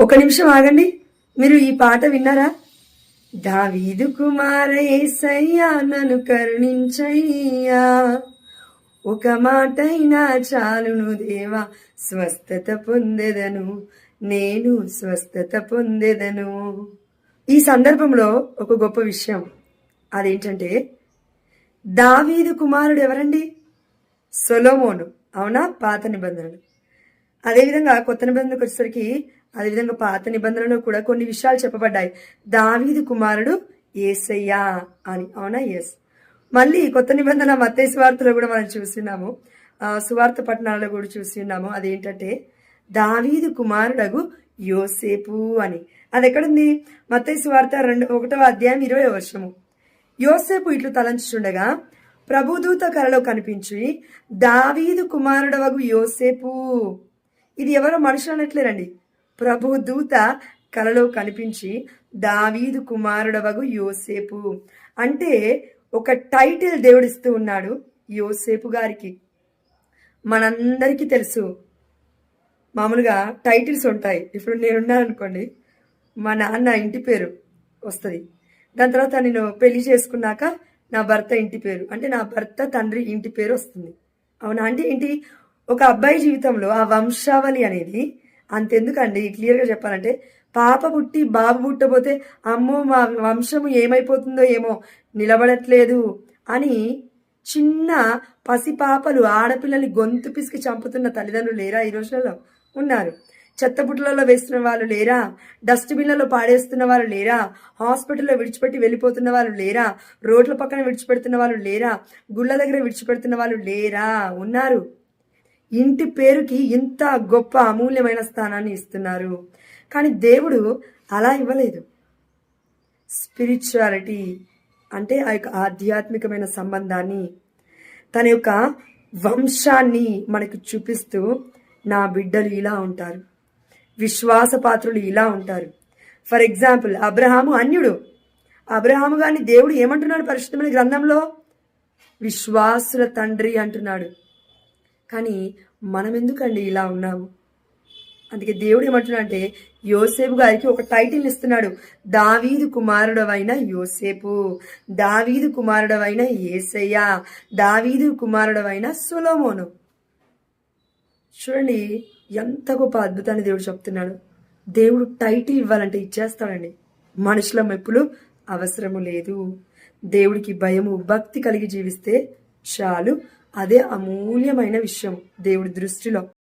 ఒక నిమిషం ఆగండి. మీరు ఈ పాట విన్నారా? దావీదు కుమార ఏసయ్యా నన్ను కరుణించయ్యా. ఒక మాటైనా చాలును దేవా స్వస్థత పొందెదను. నేను స్వస్థత పొందెదను. ఈ సందర్భంలో ఒక గొప్ప విషయం. అదేంటంటే దావీదు కుమారుడు ఎవరండి? సొలోమోను. అవునా? పాత నిబంధనలు. అదేవిధంగా కొత్త నిబంధనకు వచ్చేసరికి అదేవిధంగా పాత నిబంధనలో కూడా కొన్ని విషయాలు చెప్పబడ్డాయి. దావీదు కుమారుడు ఏసయ్యా అని. అవునా? ఎస్ మళ్ళీ కొత్త నిబంధన మత్తయి సువార్తలో కూడా మనం చూస్తున్నాము. సువార్త పట్టణాలలో కూడా చూస్తున్నాము. అదేంటంటే దావీదు కుమారుడగు యోసేపు అని. అది ఎక్కడుంది? మత్తయి సువార్త రెండు ఒకటవ అధ్యాయం ఇరవై వర్షము. యోసేపు ఇట్లు తలంచుచుండగా ప్రభుదూత కలలో కనిపించి దావీదు కుమారుడవగు యోసేపు ఇది ఎవరో మనుషులు అనట్లేరండి. ప్రభు దూత కలలో కనిపించి దావీదు కుమారుడవగు యోసేపు. అంటే ఒక టైటిల్ దేవుడిస్తూ ఉన్నాడు యోసేపు గారికి. మనందరికీ తెలుసు. మామూలుగా టైటిల్స్ ఉంటాయి. ఇప్పుడు నేనున్నాను అనుకోండి మా నాన్న ఇంటి పేరు వస్తుంది. దాని తర్వాత నేను పెళ్ళి చేసుకున్నాక నా భర్త ఇంటి పేరు. అంటే నా భర్త తండ్రి ఇంటి పేరు వస్తుంది. అవునా? అంటే ఏంటి? ఒక అబ్బాయి జీవితంలో ఆ వంశావళి అనేది అంతెందుకండి? క్లియర్గా చెప్పాలంటే పాప పుట్టి బాబు పుట్టబోతే అమ్మో మా వంశము ఏమైపోతుందో ఏమో నిలబడట్లేదు అని చిన్న పసిపాపలు ఆడపిల్లల్ని గొంతు పిసికి చంపుతున్న తల్లిదండ్రులు లేరా ఈ రోజులలో? ఉన్నారు. చెత్తబుట్టలలో వేస్తున్న వాళ్ళు లేరా? డస్ట్బిన్లలో పాడేస్తున్న వాళ్ళు లేరా? హాస్పిటల్లో విడిచిపెట్టి వెళ్ళిపోతున్న వాళ్ళు లేరా? రోడ్ల పక్కన విడిచిపెడుతున్న వాళ్ళు లేరా? గుళ్ళ దగ్గర విడిచిపెడుతున్న వాళ్ళు లేరా? ఉన్నారు. ఇంటి పేరుకి ఇంత గొప్ప అమూల్యమైన స్థానాన్ని ఇస్తున్నారు. కానీ దేవుడు అలా ఇవ్వలేదు. స్పిరిచువాలిటీ అంటే ఆ యొక్క ఆధ్యాత్మికమైన సంబంధాన్ని తన యొక్క వంశాన్ని మనకు చూపిస్తూ నా బిడ్డలు ఇలా ఉంటారు. విశ్వాసపాత్రులు ఇలా ఉంటారు. ఫర్ ఎగ్జాంపుల్ అబ్రహాము అన్యుడు. అబ్రహాము గారిని దేవుడు ఏమంటున్నాడు పరిశుద్ధమైన గ్రంథంలో? విశ్వాసుల తండ్రి అంటున్నాడు. కానీ మనం ఎందుకండి ఇలా ఉన్నాము అందుకే దేవుడు ఏమంటున్నాడంటే యోసేపు గారికి ఒక టైటిల్ ఇస్తున్నాడు. దావీదు కుమారుడవైన యోసేపు దావీదు కుమారుడవైన ఏసయ్య దావీదు కుమారుడవైన సులోమోను. చూడండి ఎంత గొప్ప అద్భుతాన్ని దేవుడు చెప్తున్నాడు. దేవుడు టైటిల్ ఇవ్వాలంటే ఇచ్చేస్తాడండి. మనుషుల మెప్పులు అవసరము లేదు. దేవుడికి భయము భక్తి కలిగి జీవిస్తే చాలు. అదే అమూల్యమైన విషయం దేవుడి దృష్టిలో.